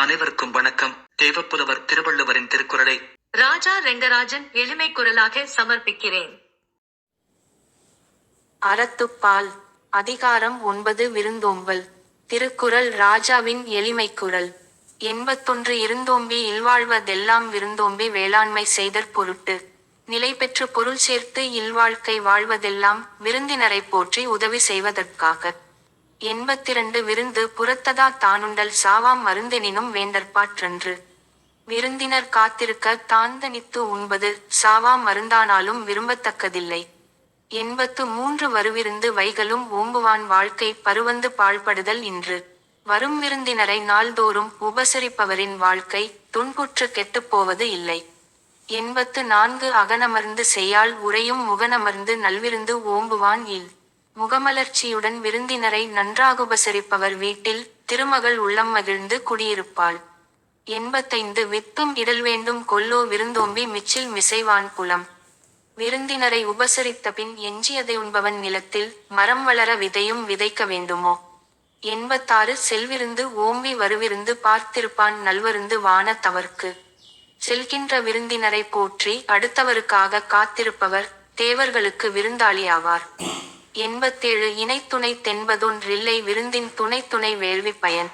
அனைவருக்கும் வணக்கம். தேவப்புலவர் திருவள்ளுவரின் திருக்குறளை ராஜா ரெங்கராஜன் எளிமை குரலாக சமர்ப்பிக்கிறேன். அறத்துப்பால் அதிகாரம் ஒன்பது விருந்தோம்பல் திருக்குறள் ராஜாவின் எளிமைக் குரல். எண்பத்தொன்று இருந்தோம்பி இல்வாழ்வதெல்லாம் விருந்தோம்பி வேளாண்மை செய்தற் பொருட்டு நிலை பெற்று பொருள் சேர்த்து இல்வாழ்க்கை வாழ்வதெல்லாம் விருந்தினரைப் போற்றி உதவி செய்வதற்காக. எண்பத்திரண்டு விருந்து புறத்ததா தானுண்டல் சாவாம் மருந்தெனினும் வேண்டற்பாற்றன்று விருந்தினர் காத்திருக்க தாந்தனித்து உண்பது சாவாம் மருந்தானாலும் விரும்பத்தக்கதில்லை. எண்பத்து மூன்று வருவிருந்து வைகளும் ஓம்புவான் வாழ்க்கை பருவந்து பாழ்படுதல் இன்று. வரும் விருந்தினரை நாள்தோறும் உபசரிப்பவரின் வாழ்க்கை துன்புற்று கெட்டுப் போவது இல்லை. எண்பத்து நான்கு அகனமர்ந்து செய்யாள் உரையும் முகனமர்ந்து நல்விருந்து ஓம்புவான் இல். முகமலர்ச்சியுடன் விருந்தினரை நன்றாக உபசரிப்பவர் வீட்டில் திருமகள் உள்ளம் மகிழ்ந்து குடியிருப்பாள். எண்பத்தைந்து வித்தும் இடல் வேண்டும் கொல்லோ விருந்தோம்பி மிச்சில் மிசைவான் புலம் விருந்தினரை உபசரித்த பின் எஞ்சியதை உண்பவன் நிலத்தில் மரம் வளர விதையும் விதைக்க வேண்டுமோ? எண்பத்தாறு செல்விருந்து ஓம்பி வருவிருந்து பார்த்திருப்பான் நல்வருந்து வான தவர்க்கு. செல்கின்ற விருந்தினரை போற்றி அடுத்தவருக்காக காத்திருப்பவர் தேவர்களுக்கு விருந்தாளி ஆவார் எண்பத்தேழு இணைத்துணை தென்பதொன்றில்லை விருந்தின் துணை துணை வேள்வி பயன்.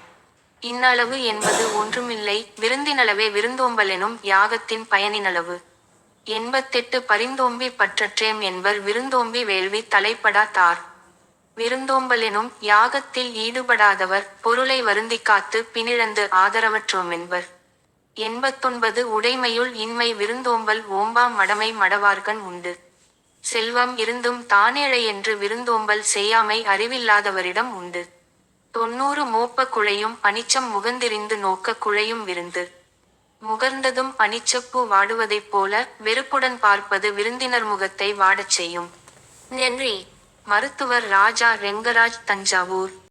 இன்னளவு என்பது ஒன்றுமில்லை விருந்தினளவே விருந்தோம்பலெனும் யாகத்தின் பயனினளவு. எண்பத்தெட்டு பரிந்தோம்பி பற்றற்றேம் என்பர் விருந்தோம்பி வேள்வி தலைப்படா தார். விருந்தோம்பலெனும் யாகத்தில் ஈடுபடாதவர் பொருளை வருந்தி காத்து பினிழந்து ஆதரவற்றோம் என்பர். எண்பத்தொன்பது உடைமையுள் இன்மை விருந்தோம்பல் ஓம்பாம் மடமை மடவார்கன் உண்டு. செல்வம் இருந்தும் தானேழை என்று விருந்தோம்பல் செய்யாமை அறிவில்லாதவரிடம் உண்டு. தொன்னூறு மோப்ப குழையும் அனிச்சம் முகந்திரிந்து நோக்க குழையும் விருந்து. முகர்ந்ததும் அனிச்சப்பூ வாடுவதைப் போல வெறுப்புடன் பார்ப்பது விருந்தினர் முகத்தை வாடச் செய்யும். நன்றி. மருத்துவர் ராஜா ரெங்கராஜ் தஞ்சாவூர்.